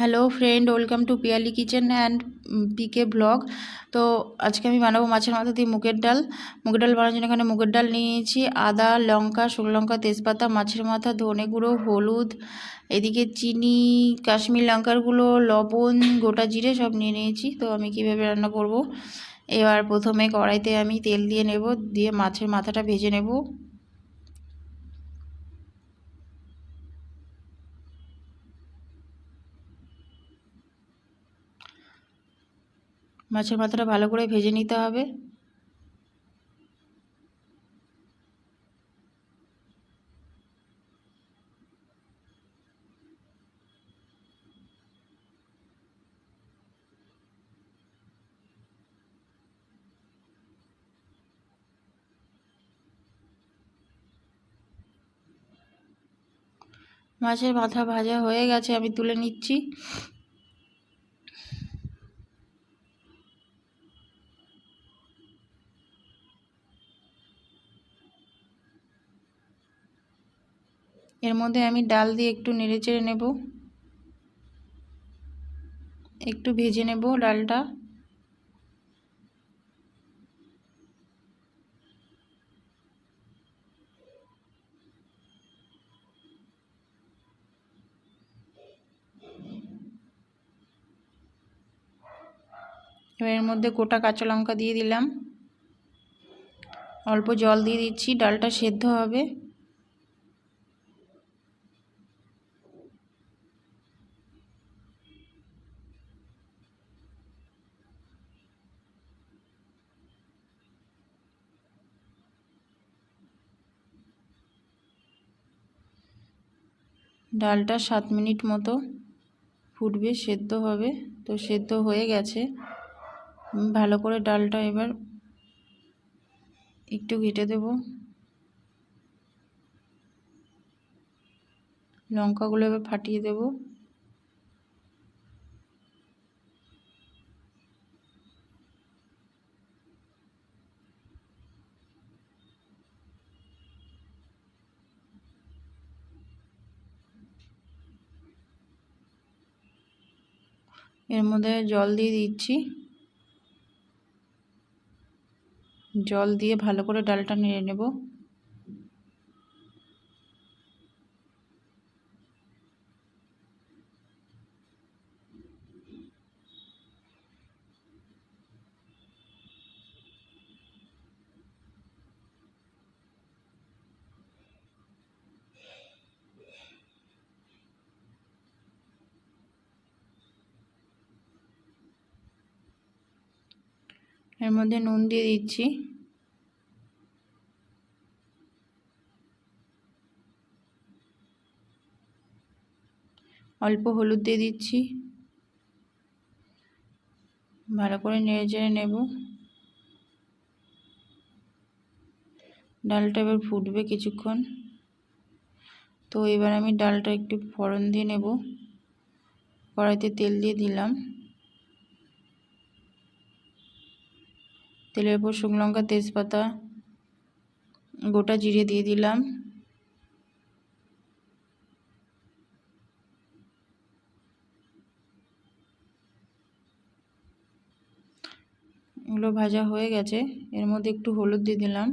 Hello friend welcome to Piyali kitchen and PK blog তো আজকে আমি বানাবো মাছের মাথা দিয়ে মুগের ডাল। মুগের ডাল বানানোর জন্য এখানে মুগের ডাল নিয়ে নিয়েছি। আদা, লঙ্কা, শুকনো লঙ্কা, তেজপাতা, মাছের মাথা, ধনে গুঁড়ো, হলুদ, এদিকে চিনি, কাশ্মীর লঙ্কার গুঁড়ো, লবণ, গোটা জিরে সব নিয়ে নিয়েছি। তো আমি কীভাবে রান্না করব? এবার প্রথমে কড়াইতে আমি তেল দিয়ে নেব, দিয়ে মাছের মাথাটা ভেজে নেব। মাছের মাথাটা ভালো করে ভেজে নিতে হবে। মাছের মাথা ভাজা হয়ে গেছে, আমি তুলে নিচ্ছি। এর মধ্যে আমি ডাল দিয়ে একটু নেড়ে চেড়ে নেব। একটু ভেজে নেব ডালটা। এবার এর মধ্যে গোটা কাঁচা লঙ্কা দিয়ে দিলাম। অল্প জল দিয়ে দিচ্ছি, ডালটা সেদ্ধ হবে। ডালটা সাত মিনিট মতো ফুটবে, সেদ্ধ হবে। তো সেদ্ধ হয়ে গেছে। ভালো করে ডালটা এবার একটু ঘেটে দেব। লঙ্কাগুলো এবার ফাটিয়ে দেব। এর মধ্যে জল দিয়ে দিচ্ছি। জল দিয়ে ভালো করে ডালটা নেড়ে নেব। এর মধ্যে নুন দিয়ে দিচ্ছি। অল্প হলুদ দিয়ে দিচ্ছি। ভালো করে নেড়ে চেড়ে নেব। ডালটা এবার ফুটবে কিছুক্ষণ। তো এবার আমি ডালটা একটু ফোড়ন দিয়ে নেব। কড়াইতে তেল দিয়ে দিলাম। তেলের উপর শুকনো লঙ্কা, তেজপাতা, গোটা জিরে দিয়ে দিলাম। এগুলো ভাজা হয়ে গেছে। এর মধ্যে একটু হলুদ দিয়ে দিলাম।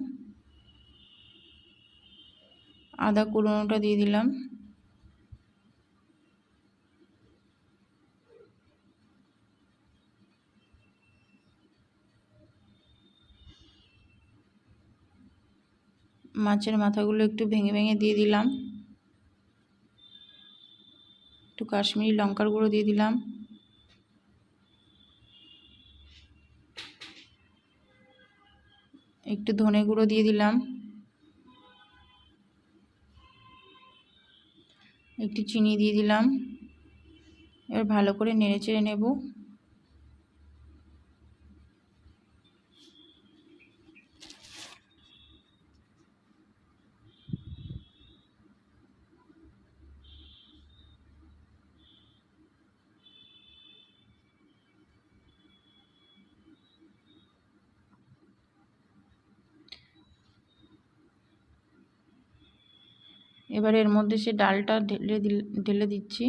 আদা কুড়োনোটা দিয়ে দিলাম। মাছের মাথাগুলো একটু ভেঙে ভেঙে দিয়ে দিলাম। একটু কাশ্মীরি লঙ্কার গুঁড়ো দিয়ে দিলাম। একটু ধনে গুঁড়ো দিয়ে দিলাম। একটু চিনি দিয়ে দিলাম। এবার ভালো করে নেড়ে চেড়ে নেব। এবার এর মধ্যে সে ডালটা ঢেলে ঢেলে দিচ্ছি।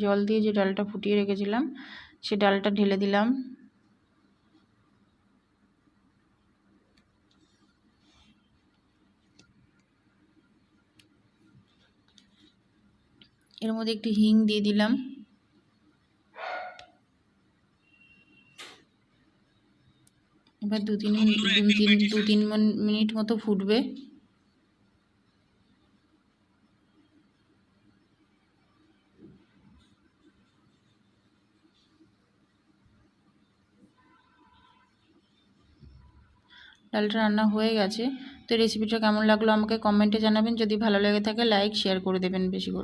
জল দিয়ে যে ডালটা ফুটিয়ে রেখেছিলাম, সে ডালটা ঢেলে দিলাম। এর মধ্যে একটু হিং দিয়ে দিলাম। এবার দু তিন তিন দু তিন মিনিট মতো ফুটবে। ডালটা রান্না হয়ে গেছে। তো রেসিপিটা কেমন লাগল আমাকে কমেন্টে জানাবেন। যদি ভালো লেগে থাকে লাইক শেয়ার করে দেবেন বেশি করে।